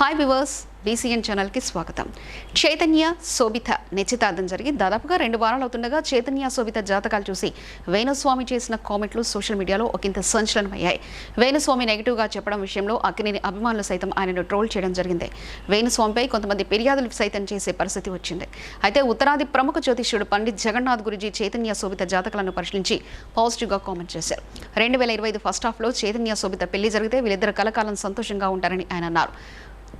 Hi viewers BCN ఛానల్కి స్వాగతం. చైతన్య శోభిత నిశ్చితార్థం జరిగి దాదాపుగా రెండు వారాలు అవుతుండగా చైతన్య శోభిత జాతకాలు చూసి వేణుస్వామి చేసిన కామెంట్లు సోషల్ మీడియాలో ఒకంత సంచలనమయ్యాయి. వేణుస్వామి నెగిటివ్గా చెప్పడం విషయంలో అక్కినేని అభిమానులు సైతం ఆయనను ట్రోల్ చేయడం జరిగింది. వేణుస్వామిపై కొంతమంది ఫిర్యాదులు సైతం చేసే పరిస్థితి వచ్చింది. అయితే ఉత్తరాది ప్రముఖ జ్యోతిష్యుడు పండిత్ జగన్నాథ్ గురుజీ చైతన్య శోభిత జాతకాలను పరిశీలించి పాజిటివ్గా కామెంట్ చేశారు. రెండు వేల ఇరవై ఐదు ఫస్ట్ హాఫ్లో చైతన్య శోభిత పెళ్ళి జరిగితే వీళ్ళిద్దరు కలకాలం సంతోషంగా ఉంటారని ఆయన అన్నారు.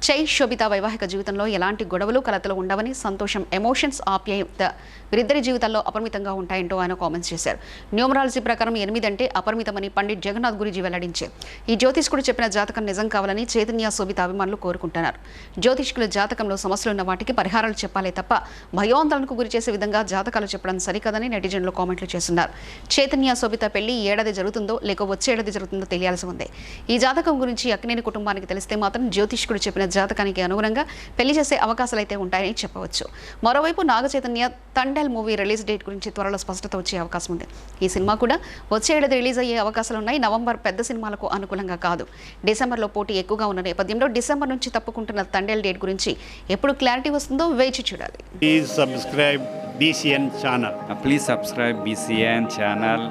చై శోభిత వైవాహిక జీవితంలో ఎలాంటి గొడవలు కలతలు ఉండవని సంతోషం ఎమోషన్స్ ఆప్యాయత వీరిద్దరి జీవితాల్లో అపరిమితంగా ఉంటాయంటూ ఆయన కామెంట్స్ చేశారు. న్యూమరాలజీ ప్రకారం ఎనిమిది అంటే అపరిమితమని పండిట్ జగన్నాథ్ గురిజీ వెల్లడించారు. ఈ జ్యోతిష్కుడు చెప్పిన జాతకం నిజం కావాలని చైతన్య శోభిత అభిమానులు కోరుకుంటున్నారు. జ్యోతిష్కుల జాతకంలో సమస్యలు ఉన్న వాటికి పరిహారాలు చెప్పాలే తప్ప భయోందోళనకు గురి చేసే విధంగా జాతకాలు చెప్పడం సరికదని నెటిజన్లు కామెంట్లు చేస్తున్నారు. చైతన్య శోభిత పెళ్ళి ఈ ఏడాది జరుగుతుందో లేక వచ్చే ఏడాది జరుగుతుందో తెలియాల్సి ఉంది. ఈ జాతకం గురించి అక్కినేని కుటుంబానికి తెలిస్తే మాత్రం జ్యోతిష్కుడు చెప్పిన జాతకానికి అనుగుణంగా పెళ్ళి చేసే అవకాశాలు అయితే ఉంటాయని చెప్పవచ్చు. మరోవైపు Naga Chaitanya Thandel movie release date గురించి త్వరలో స్పష్టత వచ్చే అవకాశం ఉంది. ఈ సినిమా కూడా వచ్చే ఏడాది రిలీజ్ అయ్యే అవకాశాలు ఉన్నాయి. నవంబర్ పెద్ద సినిమాలకు అనుకూలంగా కాదు. డిసెంబర్లో పోటీ ఎక్కువగా ఉన్న నేపథ్యంలో డిసెంబర్ నుంచి తప్పుకుంటున్న తండేల్ డేట్ గురించి ఎప్పుడు క్లారిటీ వస్తుందో వేచి చూడాలి. Please subscribe BCN channel. Please subscribe BCN channel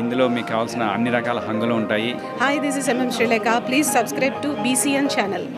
ఇందులో మీకు కావాల్సిన అన్ని రకాల హంగులు ఉంటాయి. Hi, this is MM Sri Lanka. Please subscribe to BCN channel.